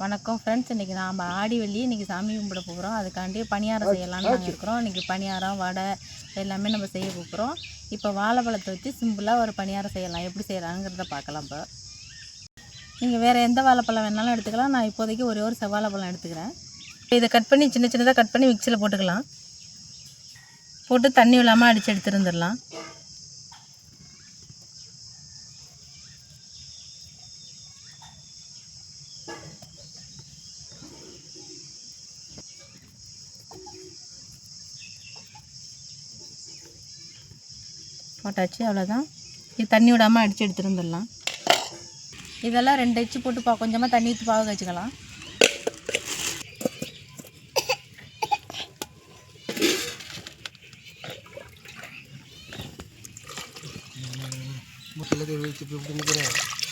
வணக்கம் ஃப்ரெண்ட்ஸ் இன்றைக்கி நாம் ஆடி வெள்ளி இன்றைக்கி சாமி கும்பிட போகிறோம் அதுக்காண்டி பணியாரம் செய்யலாம்னு நாங்கள் இருக்கிறோம். இன்றைக்கி பணியாரம் வடை எல்லாமே நம்ம செய்ய போகிறோம் இப்போ வாழைப்பழத்தை வச்சு சிம்பிளாக ஒரு பணியாரம் செய்யலாம். எப்படி செய்யலாங்கிறத பார்க்கலாம் இப்போ. நீங்கள் வேறு எந்த வாழைப்பழம் வேணாலும் எடுத்துக்கலாம். நான் இப்போதைக்கு ஒரே ஒரு செவ்வாழைப்பழம் எடுத்துக்கிறேன். இப்போ இதை கட் பண்ணி சின்ன சின்னதாக கட் பண்ணி மிக்சியில் போட்டுக்கலாம். போட்டு தண்ணி இல்லாமல் அடித்து எடுத்துருந்துடலாம் போட்டாச்சு அவ்வளோதான் இது தண்ணி விடாமல் அடித்து எடுத்துகிட்டு வந்துடலாம் இதெல்லாம் ரெண்டு அச்சு போட்டு பா கொஞ்சமாக தண்ணி ஊற்றி பாக வச்சுக்கலாம் பாவு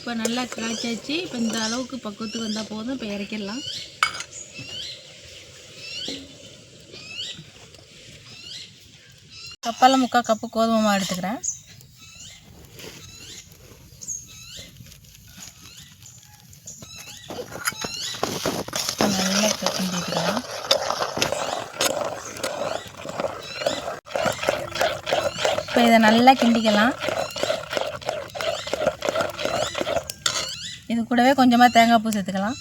இப்போ நல்லா காய்ச்சாச்சு இப்போ இந்த அளவுக்கு பக்குவத்துக்கு வந்தால் போதும். இப்போ இறக்கிடலாம். கப்பால் முக்கால் கப்பு கோதுமை மாவு எடுத்துக்கிறேன் நல்லா கிண்டிக்கலாம் இப்போ இதை நல்லா கிண்டிக்கலாம். இது கூடவே கொஞ்சமாக தேங்காய் பூ சேர்த்துக்கலாம்.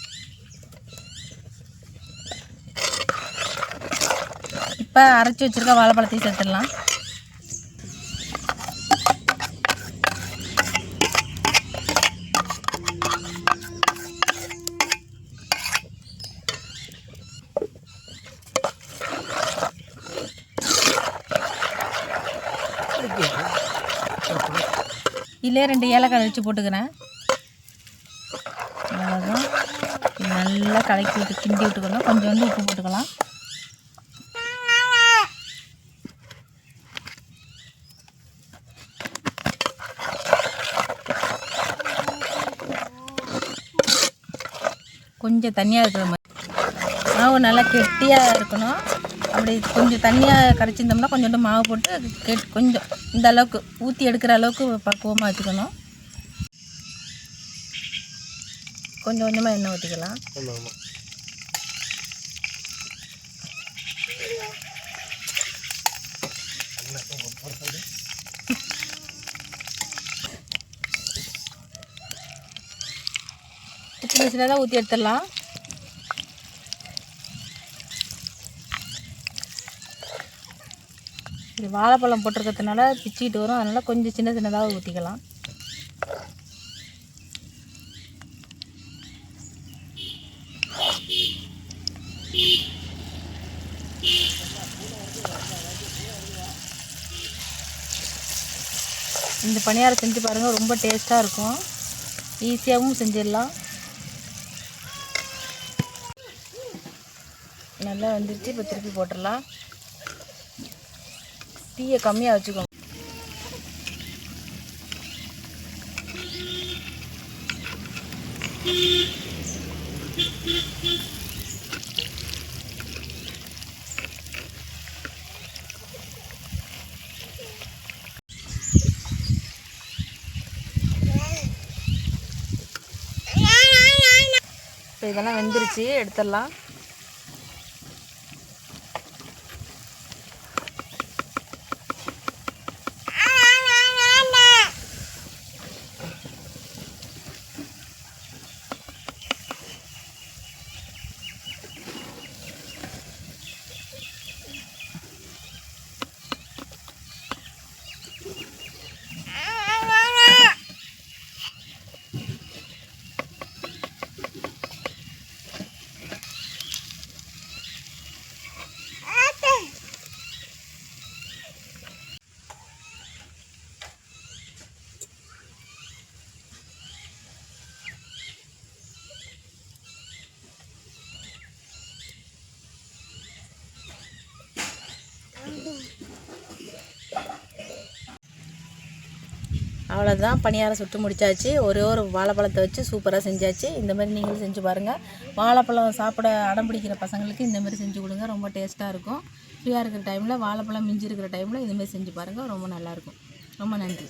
இப்போ அரைச்சி வச்சுருக்க வாழைப்பழத்தையும் சேர்த்துடலாம். இதிலே ரெண்டு ஏலக்காய் வச்சு போட்டுக்கிறேன் அவ்வளோதான் நல்லா கலக்கி விட்டு கிண்டி விட்டுக்கணும். கொஞ்சோண்டு உப்பு போட்டுக்கலாம். கொஞ்சம் தண்ணியாக இருக்கிற மாதிரி. மாவு நல்லா கெட்டியாக இருக்கணும். அப்படி கொஞ்சம் தண்ணியாக கரைச்சிருந்தோம்னா கொஞ்சோண்டு மாவு போட்டு கெட் கொஞ்சம் இந்த அளவுக்கு ஊற்றி எடுக்கிற அளவுக்கு பக்குவமாக வச்சுக்கணும். கொஞ்சம் கொஞ்சமாக எண்ணெய் ஊற்றிக்கலாம் சின்ன சின்னதாக ஊற்றி எடுத்துடலாம். இது வாழைப்பழம் போட்டிருக்கிறதுனால பிச்சுக்கிட்டு வரும். அதனால் கொஞ்சம் சின்ன சின்னதாக ஊற்றிக்கலாம் இந்த பணியாரம் செஞ்சு பாருங்கள் ரொம்ப டேஸ்ட்டாக இருக்கும். ஈஸியாகவும் செஞ்சிடலாம். நல்லா வந்துருச்சு இப்போ திருப்பி போட்டுடலாம். தீயை கம்மியாக வச்சுக்கோங்க. இப்போ இதெல்லாம் வெந்துருச்சு எடுத்துடலாம். அவ்வளோதான் பணியாரம் சுட்டு முடிச்சாச்சு. ஒரே ஒரு வாழைப்பழத்தை வச்சு சூப்பராக செஞ்சாச்சு. இந்த மாதிரி நீங்களும் செஞ்சு பாருங்கள் வாழைப்பழம் சாப்பிட அடம் பிடிக்கிற பசங்களுக்கு இந்த மாதிரி செஞ்சு கொடுங்க. ரொம்ப டேஸ்ட்டாக இருக்கும். ஃப்ரீயாக இருக்கிற டைமில் வாழைப்பழம் மிஞ்சி இருக்கிற டைமில் இதுமாரி செஞ்சு பாருங்கள் ரொம்ப நல்லாயிருக்கும் ரொம்ப நன்றி.